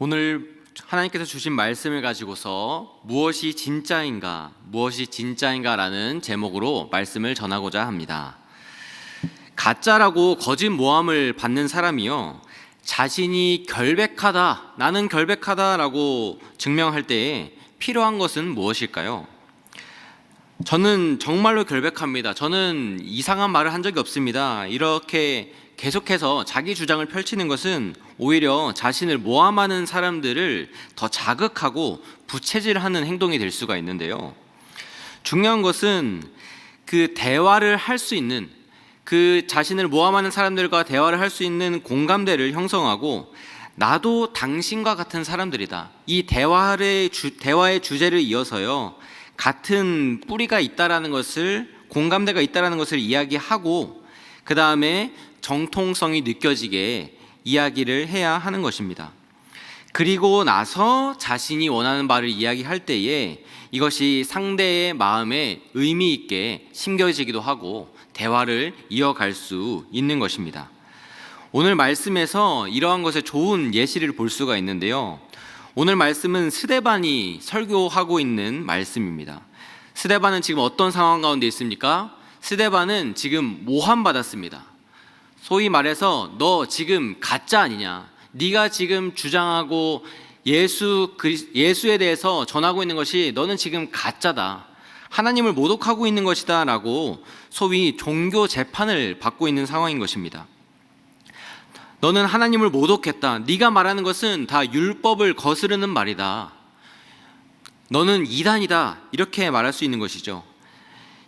오늘 하나님께서 주신 말씀을 가지고서 무엇이 진짜인가, 무엇이 진짜인가라는 제목으로 말씀을 전하고자 합니다. 가짜라고 거짓 모함을 받는 사람이요. 자신이 결백하다, 나는 결백하다라고 증명할 때에 필요한 것은 무엇일까요? 저는 정말로 결백합니다. 저는 이상한 말을 한 적이 없습니다. 이렇게 계속해서 자기 주장을 펼치는 것은 오히려 자신을 모함하는 사람들을 더 자극하고 부채질하는 행동이 될 수가 있는데요. 중요한 것은 그 대화를 할 수 있는 그 자신을 모함하는 사람들과 대화를 할 수 있는 공감대를 형성하고 나도 당신과 같은 사람들이다. 이 대화의 주, 대화의 주제를 이어서요. 같은 뿌리가 있다라는 것을 공감대가 있다라는 것을 이야기하고 그 다음에 정통성이 느껴지게 이야기를 해야 하는 것입니다. 그리고 나서 자신이 원하는 바를 이야기할 때에 이것이 상대의 마음에 의미 있게 심겨지기도 하고 대화를 이어갈 수 있는 것입니다. 오늘 말씀에서 이러한 것의 좋은 예시를 볼 수가 있는데요. 오늘 말씀은 스데반이 설교하고 있는 말씀입니다. 스데반은 지금 어떤 상황 가운데 있습니까? 스데반은 지금 모함 받았습니다. 소위 말해서 너 지금 가짜 아니냐? 네가 지금 주장하고 예수 예수에 대해서 전하고 있는 것이 너는 지금 가짜다. 하나님을 모독하고 있는 것이다라고 소위 종교 재판을 받고 있는 상황인 것입니다. 너는 하나님을 모독했다. 네가 말하는 것은 다 율법을 거스르는 말이다. 너는 이단이다. 이렇게 말할 수 있는 것이죠.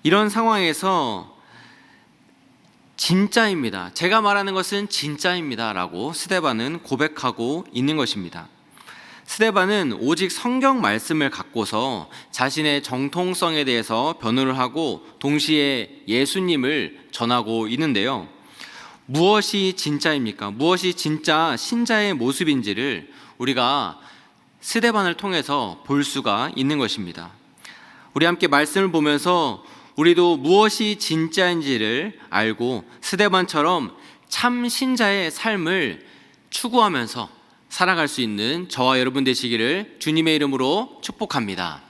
이런 상황에서 진짜입니다. 제가 말하는 것은 진짜입니다 라고 스데반은 고백하고 있는 것입니다. 스데반은 오직 성경 말씀을 갖고서 자신의 정통성에 대해서 변호를 하고 동시에 예수님을 전하고 있는데요. 무엇이 진짜입니까? 무엇이 진짜 신자의 모습인지를 우리가 스데반을 통해서 볼 수가 있는 것입니다. 우리 함께 말씀을 보면서 우리도 무엇이 진짜인지를 알고 스데반처럼 참 신자의 삶을 추구하면서 살아갈 수 있는 저와 여러분 되시기를 주님의 이름으로 축복합니다.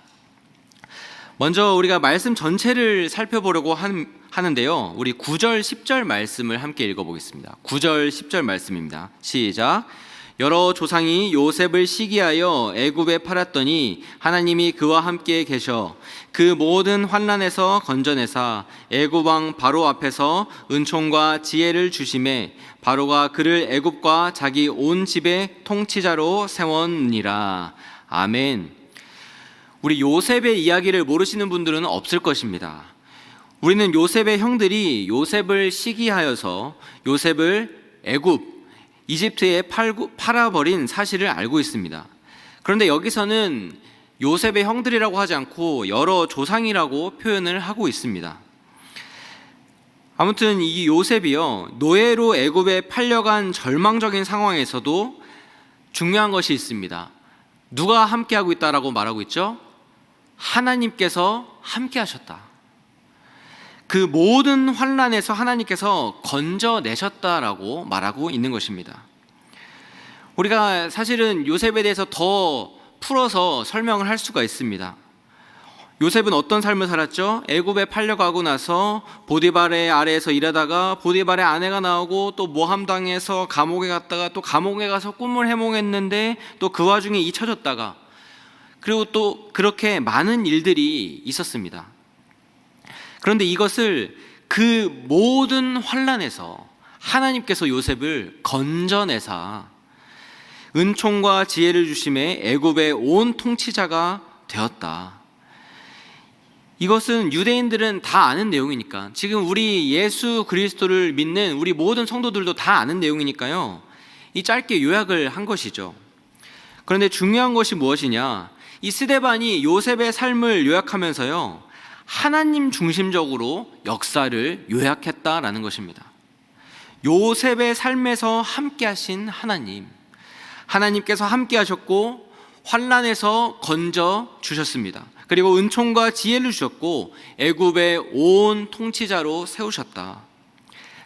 먼저 우리가 말씀 전체를 살펴보려고 한- 하는데요. 우리 9절, 10절 말씀을 함께 읽어보겠습니다. 9절, 10절 말씀입니다. 시작. 여러 조상이 요셉을 시기하여 애굽에 팔았더니 하나님이 그와 함께 계셔 그 모든 환난에서 건져내사 애굽 왕 바로 앞에서 은총과 지혜를 주심에 바로가 그를 애굽과 자기 온 집의 통치자로 세웠니라. 아멘. 우리 요셉의 이야기를 모르시는 분들은 없을 것입니다. 우리는 요셉의 형들이 요셉을 시기하여서 요셉을 애굽 이집트에 팔고, 팔아버린 사실을 알고 있습니다. 그런데 여기서는 요셉의 형들이라고 하지 않고 여러 조상이라고 표현을 하고 있습니다. 아무튼 이 요셉이요 노예로 애굽에 팔려간 절망적인 상황에서도 중요한 것이 있습니다. 누가 함께하고 있다라고 말하고 있죠? 하나님께서 함께하셨다. 그 모든 환란에서 하나님께서 건져내셨다라고 말하고 있는 것입니다. 우리가 사실은 요셉에 대해서 더 풀어서 설명을 할 수가 있습니다. 요셉은 어떤 삶을 살았죠? 애굽에 팔려가고 나서 보디발의 아래에서 일하다가 보디발의 아내가 나오고 또 모함당해서 감옥에 갔다가 또 감옥에 가서 꿈을 해몽했는데 또 그 와중에 잊혀졌다가 그리고 또 그렇게 많은 일들이 있었습니다. 그런데 이것을 그 모든 환란에서 하나님께서 요셉을 건져내사 은총과 지혜를 주심에 애굽의 온 통치자가 되었다. 이것은 유대인들은 다 아는 내용이니까 지금 우리 예수 그리스도를 믿는 우리 모든 성도들도 다 아는 내용이니까요. 이 짧게 요약을 한 것이죠. 그런데 중요한 것이 무엇이냐? 이 스데반이 요셉의 삶을 요약하면서요. 하나님 중심적으로 역사를 요약했다라는 것입니다. 요셉의 삶에서 함께 하신 하나님. 하나님께서 함께 하셨고 환란에서 건져 주셨습니다. 그리고 은총과 지혜를 주셨고 애굽의 온 통치자로 세우셨다.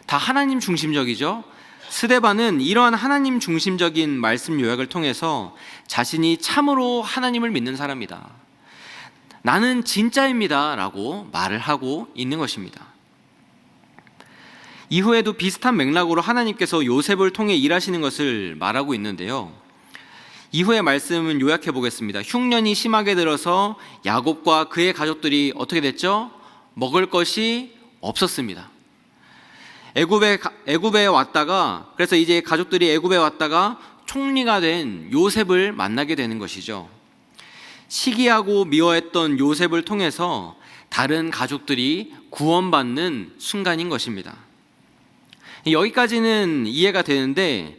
다 하나님 중심적이죠. 스데반은 이러한 하나님 중심적인 말씀 요약을 통해서 자신이 참으로 하나님을 믿는 사람이다. 나는 진짜입니다. 라고 말을 하고 있는 것입니다. 이후에도 비슷한 맥락으로 하나님께서 요셉을 통해 일하시는 것을 말하고 있는데요. 이후의 말씀은 요약해 보겠습니다. 흉년이 심하게 들어서 야곱과 그의 가족들이 어떻게 됐죠? 먹을 것이 없었습니다. 애굽에 가- 애굽에 왔다가 그래서 이제 가족들이 애굽에 왔다가 총리가 된 요셉을 만나게 되는 것이죠. 시기하고 미워했던 요셉을 통해서 다른 가족들이 구원받는 순간인 것입니다. 여기까지는 이해가 되는데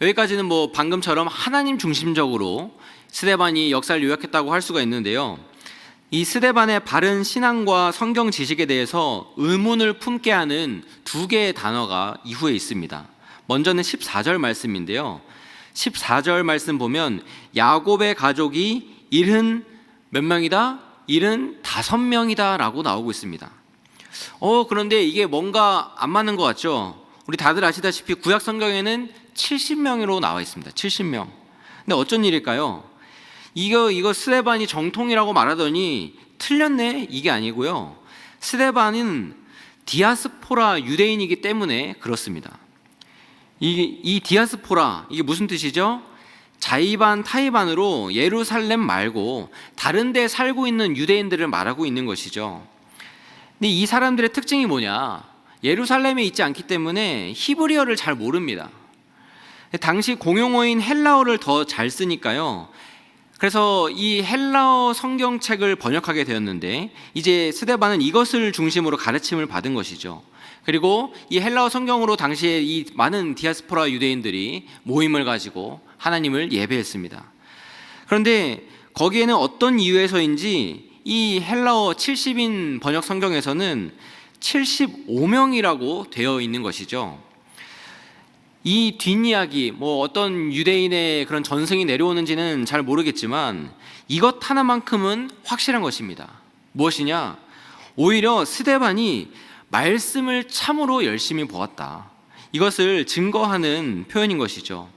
여기까지는 뭐 방금처럼 하나님 중심적으로 스데반이 역사를 요약했다고 할 수가 있는데요. 이 스데반의 바른 신앙과 성경 지식에 대해서 의문을 품게 하는 두 개의 단어가 이후에 있습니다. 먼저는 14절 말씀인데요. 14절 말씀 보면 야곱의 가족이 일흔 몇 명이다? 일흔 다섯 명이다라고 나오고 있습니다. 어 그런데 이게 뭔가 안 맞는 것 같죠? 우리 다들 아시다시피 구약 성경에는 70명으로 나와 있습니다. 70명. 근데 어쩐 일일까요? 이거 이거 스데반이 정통이라고 말하더니 틀렸네 이게 아니고요. 스데반은 디아스포라 유대인이기 때문에 그렇습니다. 이, 이 디아스포라 이게 무슨 뜻이죠? 자이반 타이반으로 예루살렘 말고 다른 데 살고 있는 유대인들을 말하고 있는 것이죠. 근데 이 사람들의 특징이 뭐냐? 예루살렘에 있지 않기 때문에 히브리어를 잘 모릅니다. 당시 공용어인 헬라어를 더 잘 쓰니까요. 그래서 이 헬라어 성경책을 번역하게 되었는데 이제 스데반은 이것을 중심으로 가르침을 받은 것이죠. 그리고 이 헬라어 성경으로 당시에 이 많은 디아스포라 유대인들이 모임을 가지고 하나님을 예배했습니다. 그런데 거기에는 어떤 이유에서인지 이 헬라어 70인 번역 성경에서는 75명이라고 되어 있는 것이죠. 이 뒷이야기, 뭐 어떤 유대인의 그런 전승이 내려오는지는 잘 모르겠지만 이것 하나만큼은 확실한 것입니다. 무엇이냐? 오히려 스데반이 말씀을 참으로 열심히 보았다. 이것을 증거하는 표현인 것이죠.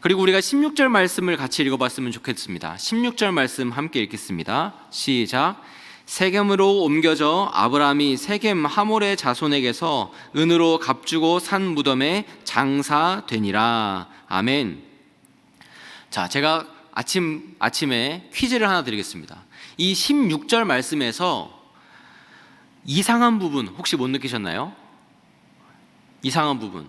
그리고 우리가 16절 말씀을 같이 읽어봤으면 좋겠습니다. 16절 말씀 함께 읽겠습니다. 시작. 세겜으로 옮겨져 아브라함이 세겜 하몰의 자손에게서 은으로 값주고 산 무덤에 장사되니라. 아멘. 자, 제가 아침 아침에 퀴즈를 하나 드리겠습니다. 이 16절 말씀에서 이상한 부분 혹시 못 느끼셨나요? 이상한 부분.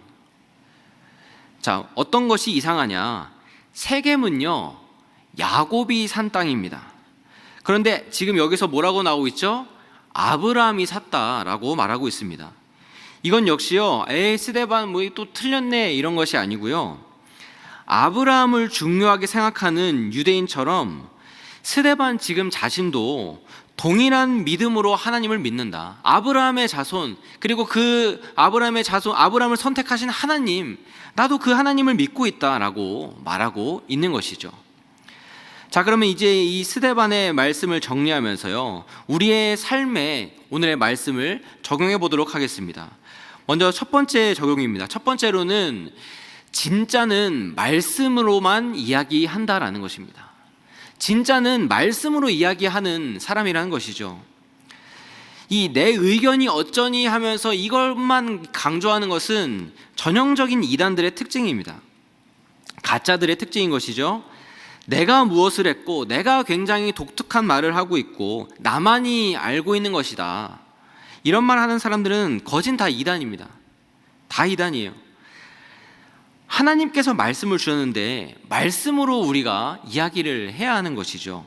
자, 어떤 것이 이상하냐? 세겜은요, 야곱이 산 땅입니다. 그런데 지금 여기서 뭐라고 나오고 있죠? 아브라함이 샀다라고 말하고 있습니다. 이건 역시요, 에이, 스데반 뭐 또 틀렸네 이런 것이 아니고요. 아브라함을 중요하게 생각하는 유대인처럼 스데반 지금 자신도 동일한 믿음으로 하나님을 믿는다. 아브라함의 자손 그리고 그 아브라함의 자손 아브라함을 선택하신 하나님 나도 그 하나님을 믿고 있다라고 말하고 있는 것이죠. 자, 그러면 이제 이 스데반의 말씀을 정리하면서요. 우리의 삶에 오늘의 말씀을 적용해 보도록 하겠습니다. 먼저 첫 번째 적용입니다. 첫 번째로는 진짜는 말씀으로만 이야기한다라는 것입니다. 진짜는 말씀으로 이야기하는 사람이라는 것이죠. 이 내 의견이 어쩌니 하면서 이것만 강조하는 것은 전형적인 이단들의 특징입니다. 가짜들의 특징인 것이죠. 내가 무엇을 했고, 내가 굉장히 독특한 말을 하고 있고, 나만이 알고 있는 것이다. 이런 말 하는 사람들은 거진 다 이단입니다. 다 이단이에요. 하나님께서 말씀을 주셨는데, 말씀으로 우리가 이야기를 해야 하는 것이죠.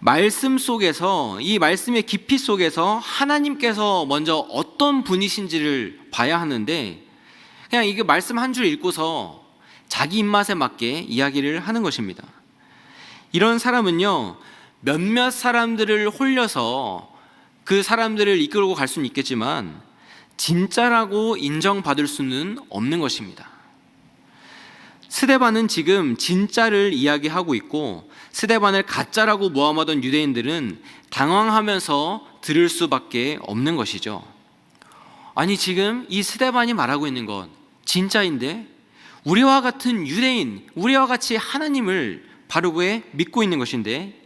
말씀 속에서, 이 말씀의 깊이 속에서 하나님께서 먼저 어떤 분이신지를 봐야 하는데, 그냥 이게 말씀 한 줄 읽고서 자기 입맛에 맞게 이야기를 하는 것입니다. 이런 사람은요, 몇몇 사람들을 홀려서 그 사람들을 이끌고 갈 수는 있겠지만, 진짜라고 인정받을 수는 없는 것입니다. 스데반은 지금 진짜를 이야기하고 있고, 스데반을 가짜라고 모함하던 유대인들은 당황하면서 들을 수밖에 없는 것이죠. 아니, 지금 이 스데반이 말하고 있는 건 진짜인데 우리와 같은 유대인, 우리와 같이 하나님을 바르게 믿고 있는 것인데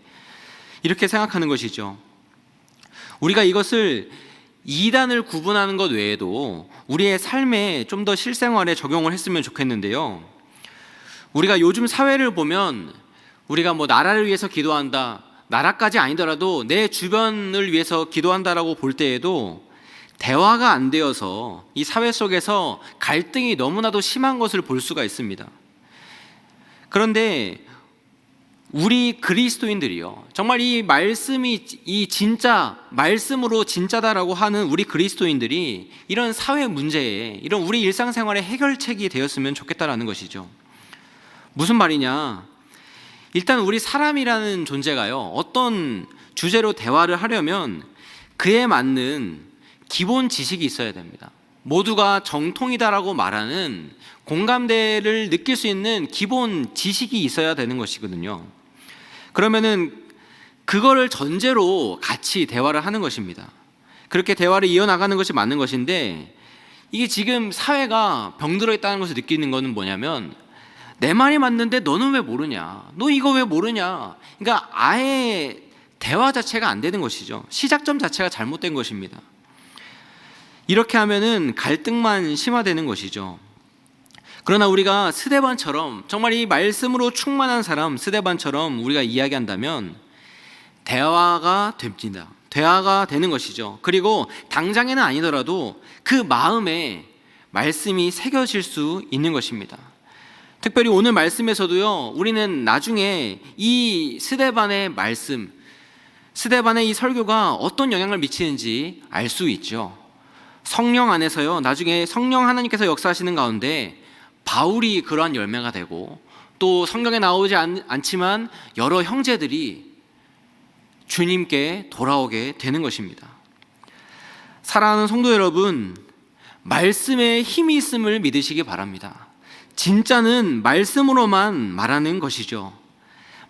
이렇게 생각하는 것이죠. 우리가 이것을 이단을 구분하는 것 외에도 우리의 삶에 좀 더 실생활에 적용을 했으면 좋겠는데요. 우리가 요즘 사회를 보면 우리가 뭐 나라를 위해서 기도한다, 나라까지 아니더라도 내 주변을 위해서 기도한다라고 볼 때에도 대화가 안 되어서 이 사회 속에서 갈등이 너무나도 심한 것을 볼 수가 있습니다. 그런데 우리 그리스도인들이요. 정말 이 말씀이 이 진짜 말씀으로 진짜다라고 하는 우리 그리스도인들이 이런 사회 문제에 이런 우리 일상생활의 해결책이 되었으면 좋겠다라는 것이죠. 무슨 말이냐? 일단 우리 사람이라는 존재가요. 어떤 주제로 대화를 하려면 그에 맞는 기본 지식이 있어야 됩니다. 모두가 정통이다라고 말하는 공감대를 느낄 수 있는 기본 지식이 있어야 되는 것이거든요. 그러면은 그거를 전제로 같이 대화를 하는 것입니다. 그렇게 대화를 이어나가는 것이 맞는 것인데 이게 지금 사회가 병들어 있다는 것을 느끼는 것은 뭐냐면 내 말이 맞는데 너는 왜 모르냐? 너 이거 왜 모르냐? 그러니까 아예 대화 자체가 안 되는 것이죠. 시작점 자체가 잘못된 것입니다. 이렇게 하면은 갈등만 심화되는 것이죠. 그러나 우리가 스데반처럼 정말 이 말씀으로 충만한 사람 스데반처럼 우리가 이야기한다면 대화가 됩니다. 대화가 되는 것이죠. 그리고 당장에는 아니더라도 그 마음에 말씀이 새겨질 수 있는 것입니다. 특별히 오늘 말씀에서도요, 우리는 나중에 이 스데반의 말씀, 스데반의 이 설교가 어떤 영향을 미치는지 알 수 있죠. 성령 안에서요, 나중에 성령 하나님께서 역사하시는 가운데 바울이 그러한 열매가 되고 또 성경에 나오지 않, 않지만 여러 형제들이 주님께 돌아오게 되는 것입니다. 사랑하는 성도 여러분, 말씀에 힘이 있음을 믿으시기 바랍니다. 진짜는 말씀으로만 말하는 것이죠.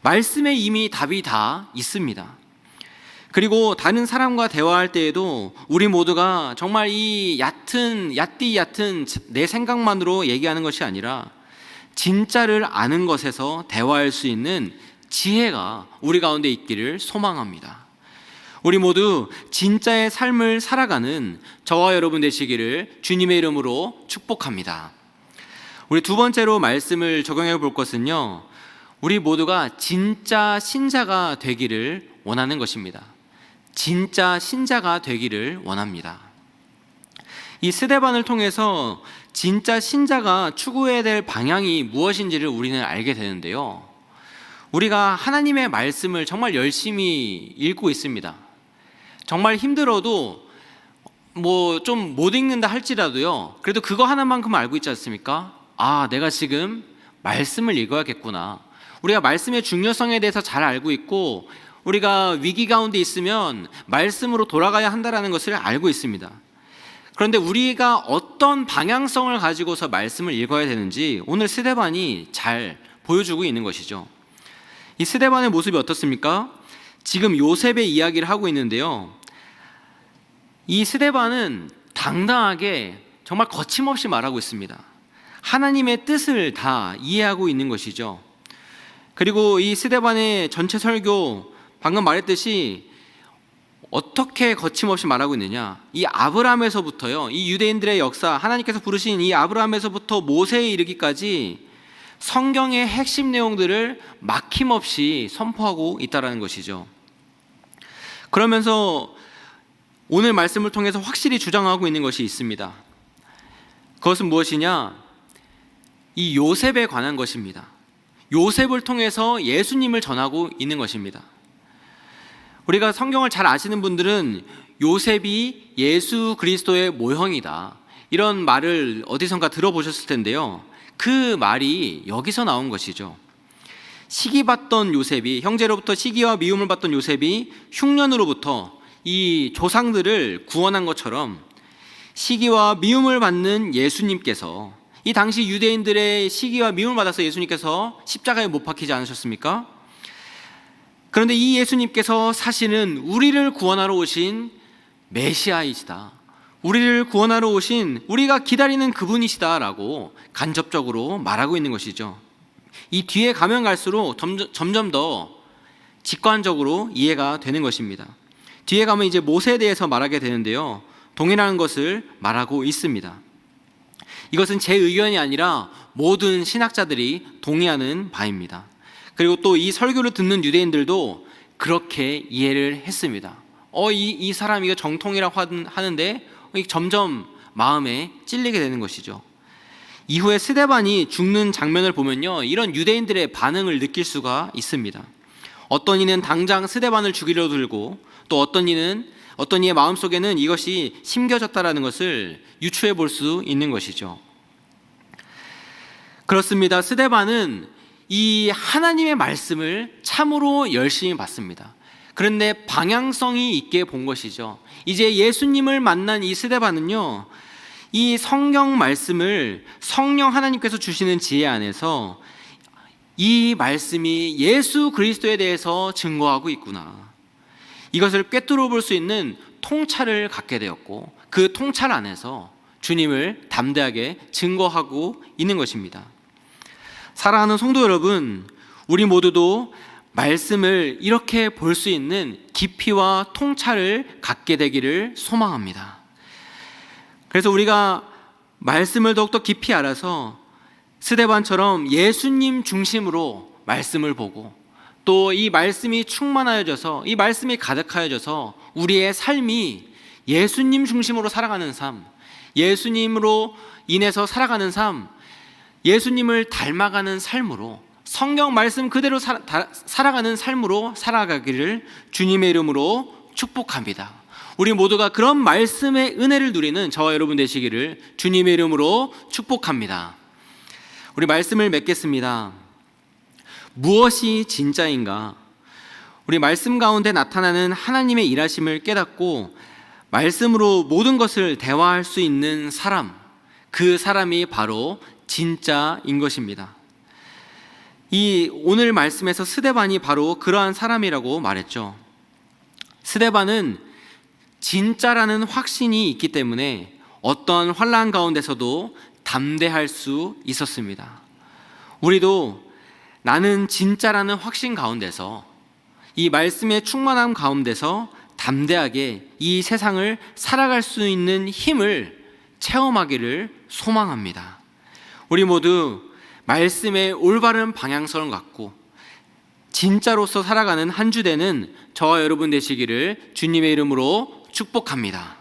말씀에 이미 답이 다 있습니다. 그리고 다른 사람과 대화할 때에도 우리 모두가 정말 이 얕은 얕디 얕은 내 생각만으로 얘기하는 것이 아니라 진짜를 아는 것에서 대화할 수 있는 지혜가 우리 가운데 있기를 소망합니다. 우리 모두 진짜의 삶을 살아가는 저와 여러분 되시기를 주님의 이름으로 축복합니다. 우리 두 번째로 말씀을 적용해 볼 것은요. 우리 모두가 진짜 신자가 되기를 원하는 것입니다. 진짜 신자가 되기를 원합니다. 이 스데반을 통해서 진짜 신자가 추구해야 될 방향이 무엇인지를 우리는 알게 되는데요. 우리가 하나님의 말씀을 정말 열심히 읽고 있습니다. 정말 힘들어도 뭐 좀 못 읽는다 할지라도요. 그래도 그거 하나만큼 알고 있지 않습니까? 아, 내가 지금 말씀을 읽어야겠구나. 우리가 말씀의 중요성에 대해서 잘 알고 있고 우리가 위기 가운데 있으면 말씀으로 돌아가야 한다라는 것을 알고 있습니다. 그런데 우리가 어떤 방향성을 가지고서 말씀을 읽어야 되는지 오늘 스데반이 잘 보여주고 있는 것이죠. 이 스데반의 모습이 어떻습니까? 지금 요셉의 이야기를 하고 있는데요. 이 스데반은 당당하게 정말 거침없이 말하고 있습니다. 하나님의 뜻을 다 이해하고 있는 것이죠. 그리고 이 스데반의 전체 설교 방금 말했듯이 어떻게 거침없이 말하고 있느냐? 이 아브라함에서부터요. 이 유대인들의 역사, 하나님께서 부르신 이 아브라함에서부터 모세에 이르기까지 성경의 핵심 내용들을 막힘없이 선포하고 있다라는 것이죠. 그러면서 오늘 말씀을 통해서 확실히 주장하고 있는 것이 있습니다. 그것은 무엇이냐? 이 요셉에 관한 것입니다. 요셉을 통해서 예수님을 전하고 있는 것입니다. 우리가 성경을 잘 아시는 분들은 요셉이 예수 그리스도의 모형이다. 이런 말을 어디선가 들어보셨을 텐데요. 그 말이 여기서 나온 것이죠. 시기 받던 요셉이 형제로부터 시기와 미움을 받던 요셉이 흉년으로부터 이 조상들을 구원한 것처럼 시기와 미움을 받는 예수님께서 이 당시 유대인들의 시기와 미움을 받아서 예수님께서 십자가에 못 박히지 않으셨습니까? 그런데 이 예수님께서 사실은 우리를 구원하러 오신 메시아이시다. 우리를 구원하러 오신 우리가 기다리는 그분이시다라고 간접적으로 말하고 있는 것이죠. 이 뒤에 가면 갈수록 점점, 점점 더 직관적으로 이해가 되는 것입니다. 뒤에 가면 이제 모세에 대해서 말하게 되는데요. 동일한 것을 말하고 있습니다. 이것은 제 의견이 아니라 모든 신학자들이 동의하는 바입니다. 그리고 또 이 설교를 듣는 유대인들도 그렇게 이해를 했습니다. 어, 이, 이 사람 이거 정통이라고 하는- 하는데 점점 마음에 찔리게 되는 것이죠. 이후에 스데반이 죽는 장면을 보면요. 이런 유대인들의 반응을 느낄 수가 있습니다. 어떤 이는 당장 스데반을 죽이려 들고 또 어떤 이는 어떤 이의 마음속에는 이것이 심겨졌다라는 것을 유추해 볼 수 있는 것이죠. 그렇습니다. 스데반은 이 하나님의 말씀을 참으로 열심히 받습니다. 그런데 방향성이 있게 본 것이죠. 이제 예수님을 만난 이 스데반은요, 이 성경 말씀을 성령 하나님께서 주시는 지혜 안에서 이 말씀이 예수 그리스도에 대해서 증거하고 있구나. 이것을 꿰뚫어 볼 수 있는 통찰을 갖게 되었고 그 통찰 안에서 주님을 담대하게 증거하고 있는 것입니다. 사랑하는 성도 여러분, 우리 모두도 말씀을 이렇게 볼 수 있는 깊이와 통찰을 갖게 되기를 소망합니다. 그래서 우리가 말씀을 더욱더 깊이 알아서 스데반처럼 예수님 중심으로 말씀을 보고 또 이 말씀이 충만하여져서 이 말씀이 가득하여져서 우리의 삶이 예수님 중심으로 살아가는 삶, 예수님으로 인해서 살아가는 삶, 예수님을 닮아가는 삶으로 성경 말씀 그대로 살아가는 삶으로 살아가기를 주님의 이름으로 축복합니다. 우리 모두가 그런 말씀의 은혜를 누리는 저와 여러분 되시기를 주님의 이름으로 축복합니다. 우리 말씀을 맺겠습니다. 무엇이 진짜인가? 우리 말씀 가운데 나타나는 하나님의 일하심을 깨닫고 말씀으로 모든 것을 대화할 수 있는 사람, 그 사람이 바로 진짜인 것입니다. 이 오늘 말씀에서 스데반이 바로 그러한 사람이라고 말했죠. 스데반은 진짜라는 확신이 있기 때문에 어떤 환란 가운데서도 담대할 수 있었습니다. 우리도 나는 진짜라는 확신 가운데서 이 말씀의 충만함 가운데서 담대하게 이 세상을 살아갈 수 있는 힘을 체험하기를 소망합니다. 우리 모두 말씀의 올바른 방향성을 갖고 진짜로서 살아가는 한 주되는 저와 여러분 되시기를 주님의 이름으로 축복합니다.